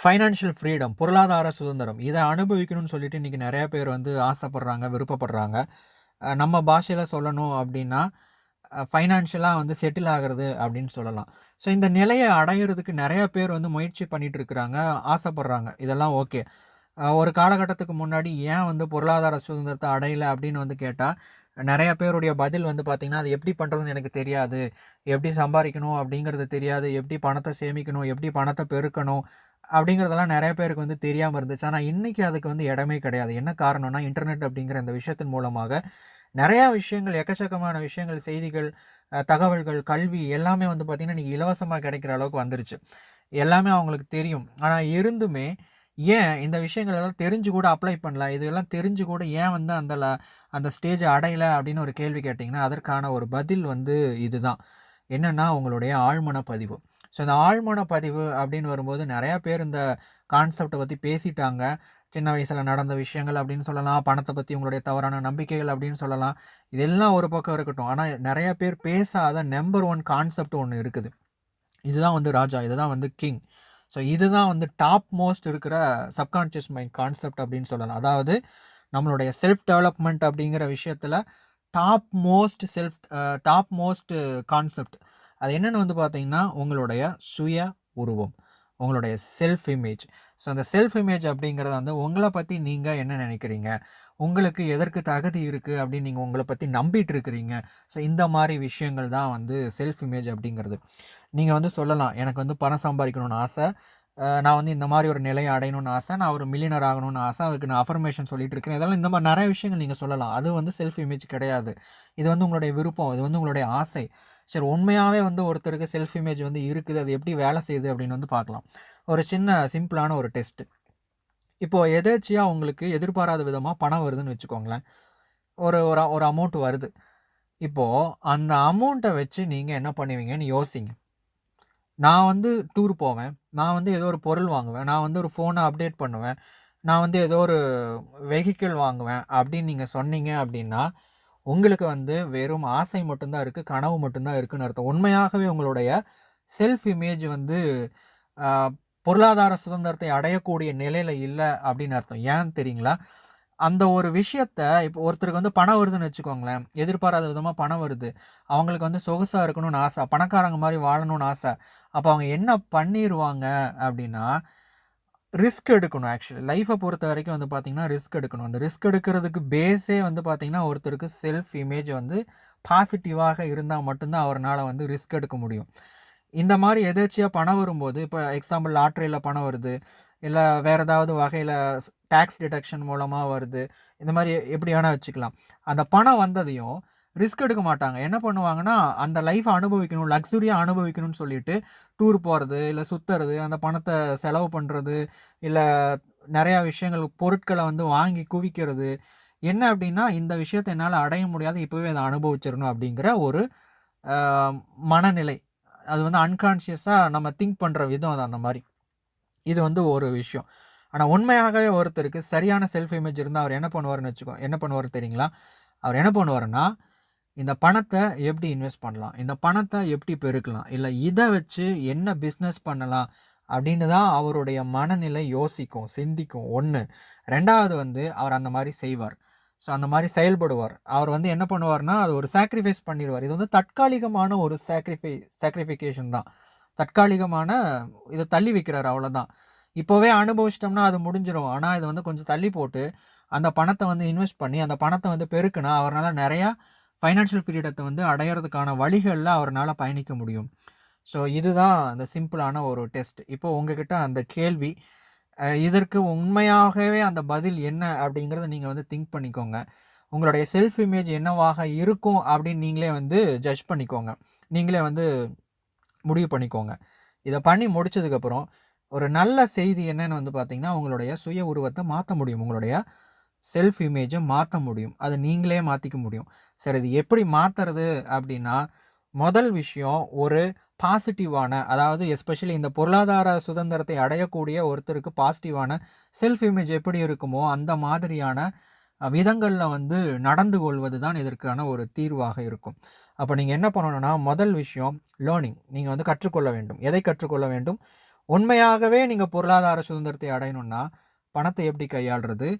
Financial freedom பொருளாதார சுதந்திரம். இதை அனுபவிக்கணும்னு சொல்லிட்டு இன்றைக்கி நிறைய பேர் வந்து ஆசைப்படுறாங்க விருப்பப்படுறாங்க. நம்ம பாஷையில் சொல்லணும் அப்படின்னா ஃபைனான்ஷியலாக வந்து செட்டில் ஆகிறது அப்படின்னு சொல்லலாம். ஸோ இந்த நிலையை அடையிறதுக்கு நிறைய பேர் வந்து முயற்சி பண்ணிகிட்டு இருக்கிறாங்க ஆசைப்படுறாங்க. இதெல்லாம் ஓகே ஒரு காலகட்டத்துக்கு முன்னாடி ஏன் வந்து பொருளாதார சுதந்திரத்தை அடையலை அப்படின்னு வந்து கேட்டால் நிறைய பேருடைய பதில் வந்து பார்த்திங்கன்னா அது எப்படி பண்ணுறதுன்னு எனக்கு தெரியாது. எப்படி சம்பாதிக்கணும் அப்படிங்கிறது தெரியாது. எப்படி பணத்தை சேமிக்கணும் எப்படி பணத்தை பெருக்கணும் அப்படிங்கிறதெல்லாம் நிறைய பேருக்கு வந்து தெரியாமல் இருந்துச்சு. ஆனால் இன்றைக்கி அதுக்கு வந்து இடமே கிடையாது. என்ன காரணம்னா இன்டர்நெட் அப்படிங்கிற இந்த விஷயத்தின் மூலமாக நிறையா விஷயங்கள் எக்கச்சக்கமான விஷயங்கள் செய்திகள் தகவல்கள் கல்வி எல்லாமே வந்து பார்த்திங்கன்னா இன்றைக்கி இலவசமாக கிடைக்கிற அளவுக்கு வந்துருச்சு. எல்லாமே அவங்களுக்கு தெரியும். ஆனால் இருந்துமே ஏன் இந்த விஷயங்கள் எல்லாம் தெரிஞ்சு கூட அப்ளை பண்ணல? இதெல்லாம் தெரிஞ்சு கூட ஏன் வந்து அந்த அந்த ஸ்டேஜை அடையலை? அப்படின்னு ஒரு கேள்வி கேட்டிங்கன்னா அதற்கான ஒரு பதில் வந்து இதுதான். என்னென்னா உங்களுடைய ஆழ்மன பதிவு ஸோ இந்த ஆழ்மன பதிவு அப்படின்னு வரும்போது நிறையா பேர் இந்த கான்செப்டை பற்றி பேசிட்டாங்க. சின்ன வயசில் நடந்த விஷயங்கள் அப்படின்னு சொல்லலாம் பணத்தை பற்றி உங்களுடைய தவறான நம்பிக்கைகள் அப்படின்னு சொல்லலாம். இதெல்லாம் ஒரு பக்கம் இருக்கட்டும். ஆனால் நிறைய பேர் பேசாத நம்பர் ஒன் கான்செப்ட் ஒன்று இருக்குது. இதுதான் வந்து ராஜா இதுதான் வந்து கிங் ஸோ இதுதான் வந்து டாப் மோஸ்ட் இருக்கிற சப்கான்ஷியஸ் மைண்ட் கான்செப்ட் அப்படின்னு சொல்லலாம். அதாவது நம்மளுடைய செல்ஃப் டெவலப்மெண்ட் அப்படிங்கிற விஷயத்தில் top most self top most concept அது என்னென்னு வந்து பார்த்தீங்கன்னா உங்களுடைய சுய உருவம் உங்களுடைய செல்ஃப் இமேஜ் ஸோ அந்த செல்ஃப் இமேஜ் அப்படிங்கிறத வந்து உங்களை பற்றி நீங்கள் என்ன நினைக்கிறீங்க? உங்களுக்கு எதற்கு தகுதி இருக்குது அப்படின்னு நீங்கள் உங்களை பற்றி நம்பிட்டு இருக்கிறீங்க? ஸோ இந்த மாதிரி விஷயங்கள் தான் வந்து செல்ஃப் இமேஜ் அப்படிங்கிறது. நீங்கள் வந்து சொல்லலாம் எனக்கு வந்து பணம் சம்பாதிக்கணும்னு ஆசை. நான் வந்து இந்த மாதிரி ஒரு நிலையை அடையணும்னு ஆசை. நான் ஒரு மில்லியனர் ஆகணும்னு ஆசை. அதுக்கு நான் அஃபர்மேஷன் சொல்லிட்டு இருக்கேன் இதெல்லாம் இந்த மாதிரி நிறைய விஷயங்கள் நீங்கள் சொல்லலாம். அது வந்து செல்ஃப் இமேஜ் கிடையாது. இது வந்து உங்களுடைய விருப்பம். இது வந்து உங்களுடைய ஆசை. சரி உண்மையாகவே வந்து ஒருத்தருக்கு செல்ஃப் இமேஜ் வந்து இருக்குது. அது எப்படி வேலை செய்யுது அப்படின்னு வந்து பார்க்கலாம். ஒரு சின்ன சிம்பிளான ஒரு டெஸ்ட்டு இப்போது எதேச்சியாக உங்களுக்கு எதிர்பாராத விதமாக பணம் வருதுன்னு வச்சுக்கோங்களேன். ஒரு ஒரு ஒரு அமௌண்ட் வருது. இப்போது அந்த அமௌண்ட்டை வச்சு நீங்கள் என்ன பண்ணுவீங்கன்னு யோசிங்க. நான் வந்து டூர் போவேன். நான் வந்து ஏதோ ஒரு பொருள் வாங்குவேன். நான் வந்து ஒரு ஃபோனை அப்டேட் பண்ணுவேன். நான் வந்து ஏதோ ஒரு வெஹிக்கிள் வாங்குவேன் அப்படின்னு நீங்கள் சொன்னீங்க அப்படின்னா உங்களுக்கு வந்து வெறும் ஆசை மட்டும்தான் இருக்குது கனவு மட்டும்தான் இருக்குன்னு அர்த்தம். உண்மையாகவே உங்களுடைய செல்ஃப் இமேஜ் வந்து பொருளாதார சுதந்திரத்தை அடையக்கூடிய நிலையில் இல்லை அப்படின்னு அர்த்தம். ஏன் தெரியுங்களா? அந்த ஒரு விஷயத்த இப்போ ஒருத்தருக்கு வந்து பணம் வருதுன்னு வச்சுக்கோங்களேன். எதிர்பாராத விதமாக பணம் வருது. அவங்களுக்கு வந்து சொகுசாக இருக்கணும்னு ஆசை. பணக்காரங்க மாதிரி வாழணும்னு ஆசை. அப்போ அவங்க என்ன பண்ணிடுவாங்க அப்படின்னா ரிஸ்க் எடுக்கணும் ஆக்சுவலி லைஃப்பை பொறுத்த வரைக்கும் வந்து பார்த்திங்கன்னா ரிஸ்க் எடுக்கணும். அந்த ரிஸ்க் எடுக்கிறதுக்கு பேஸே வந்து பார்த்திங்கன்னா ஒருத்தருக்கு செல்ஃப் இமேஜ் வந்து பாசிட்டிவாக இருந்தால் மட்டும்தான் அவரால் வந்து ரிஸ்க் எடுக்க முடியும். இந்த மாதிரி எதேச்சியாக பணம் வரும்போது இப்போ எக்ஸாம்பிள் லாட்ரியில் பணம் வருது இல்லை வேறு ஏதாவது வகையில் டேக்ஸ் டிடக்ஷன் மூலமாக வருது இந்த மாதிரி எப்படி வேணால் வச்சுக்கலாம். அந்த பணம் வந்ததையும் ரிஸ்க் எடுக்க மாட்டாங்க. என்ன பண்ணுவாங்கன்னா அந்த லைஃப்பை அனுபவிக்கணும் லக்ஸுரியாக அனுபவிக்கணும்னு சொல்லிட்டு டூர் போகிறது இல்லை சுற்றுறது அந்த பணத்தை செலவு பண்ணுறது இல்லை நிறையா விஷயங்கள் பொருட்களை வந்து வாங்கி குவிக்கிறது. என்ன அப்படின்னா இந்த விஷயத்தை என்னால் அடைய முடியாது இப்போவே அதை அனுபவிச்சிடணும் அப்படிங்கிற ஒரு மனநிலை. அது வந்து அன்கான்ஷியஸாக நம்ம திங்க் பண்ணுற விதம் அது அந்த மாதிரி. இது வந்து ஒரு விஷயம். ஆனால் உண்மையாகவே ஒருத்தருக்கு சரியான செல்ஃப் இமேஜ் இருந்தால் அவர் என்ன பண்ணுவார்னு வச்சுக்கோ என்ன பண்ணுவார் தெரியுங்களா? அவர் என்ன பண்ணுவார்னா இந்த பணத்தை எப்படி இன்வெஸ்ட் பண்ணலாம்? இந்த பணத்தை எப்படி பெருக்கலாம்? இல்லை இதை வச்சு என்ன பிஸ்னஸ் பண்ணலாம்? அப்படின்னு தான் அவருடைய மனநிலை யோசிக்கும் சிந்திக்கும். ஒன்று ரெண்டாவது வந்து அவர் அந்த மாதிரி செய்வார். ஸோ அந்த மாதிரி செயல்படுவார். அவர் வந்து என்ன பண்ணுவார்னா அது ஒரு சாக்ரிஃபைஸ் பண்ணிடுவார். இது வந்து தற்காலிகமான ஒரு சாக்ரிஃபை சாக்ரிஃபிகேஷன் தான். தற்காலிகமான இதை தள்ளி வைக்கிறார் அவ்வளோதான் இப்போவே அனுபவிச்சிட்டோம்னா அது முடிஞ்சிடும் ஆனால் இது வந்து கொஞ்சம் தள்ளி போட்டு அந்த பணத்தை வந்து இன்வெஸ்ட் பண்ணி அந்த பணத்தை வந்து பெருக்குனா அவரால் நிறையா ஃபைனான்ஷியல் ஃப்ரீடத்தை வந்து அடையிறதுக்கான வழிகளில் அவரால் பயணிக்க முடியும். ஸோ இதுதான் அந்த சிம்பிளான ஒரு டெஸ்ட். இப்போ உங்ககிட்ட அந்த கேள்வி இதற்கு உண்மையாகவே அந்த பதில் என்ன அப்படிங்கிறத நீங்கள் வந்து திங்க் பண்ணிக்கோங்க. உங்களுடைய செல்ஃப் இமேஜ் என்னவாக இருக்கும் அப்படின்னு நீங்களே வந்து ஜட்ஜ் பண்ணிக்கோங்க. நீங்களே வந்து முடிவு பண்ணிக்கோங்க. இதை பண்ணி முடிச்சதுக்கப்புறம் ஒரு நல்ல செய்தி என்னென்னு வந்து பார்த்திங்கன்னா உங்களுடைய சுய உருவத்தை மாற்ற முடியும். உங்களுடைய செல்ஃப் இமேஜை மாற்ற முடியும். அதை நீங்களே மாற்றிக்க முடியும். சரி இது எப்படி மாற்றுறது அப்படின்னா முதல் விஷயம் ஒரு பாசிட்டிவான அதாவது எஸ்பெஷலி இந்த பொருளாதார சுதந்திரத்தை அடையக்கூடிய ஒருத்தருக்கு பாசிட்டிவான செல்ஃப் இமேஜ் எப்படி இருக்குமோ அந்த மாதிரியான விதங்களில் வந்து நடந்து கொள்வது தான் இதற்கான ஒரு தீர்வாக இருக்கும். அப்போ நீங்கள் என்ன பண்ணணும்னா முதல் விஷயம் லேர்னிங் நீங்கள் வந்து கற்றுக்கொள்ள வேண்டும். எதை கற்றுக்கொள்ள வேண்டும்? உண்மையாகவே நீங்கள் பொருளாதார சுதந்திரத்தை அடையணும்னா பணத்தை எப்படி கையாளுறது?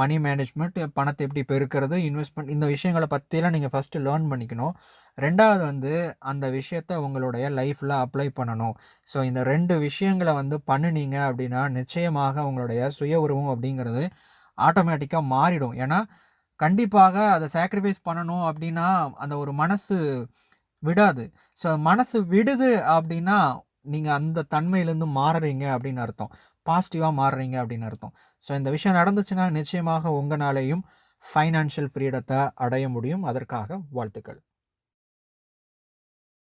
மணி மேனேஜ்மெண்ட் பணத்தை எப்படி பெருக்கிறது இன்வெஸ்ட்மெண்ட் இந்த விஷயங்களை பற்றிலாம் நீங்கள் ஃபஸ்ட்டு லேர்ன் பண்ணிக்கணும். ரெண்டாவது வந்து அந்த விஷயத்த உங்களுடைய லைஃப்பில் அப்ளை பண்ணணும். ஸோ இந்த ரெண்டு விஷயங்களை வந்து பண்ணுனீங்க அப்படின்னா நிச்சயமாக உங்களுடைய சுய உருவம் அப்படிங்கிறது ஆட்டோமேட்டிக்காக மாறிடும். ஏன்னா கண்டிப்பாக அதை சாக்ரிஃபைஸ் பண்ணணும் அப்படின்னா அந்த ஒரு மனசு விடாது. ஸோ மனசு விடுது அப்படின்னா நீங்கள் அந்த தன்மையிலேருந்து மாறுறீங்க அப்படின்னு அர்த்தம். பாசிட்டிவாக மாறுறீங்க அப்படின்னு அர்த்தம். ஸோ இந்த விஷயம் நடந்துச்சுன்னா நிச்சயமாக உங்களாலேயும் ஃபைனான்ஷியல் ஃப்ரீடத்தை அடைய முடியும். அதற்காக வாழ்த்துக்கள்.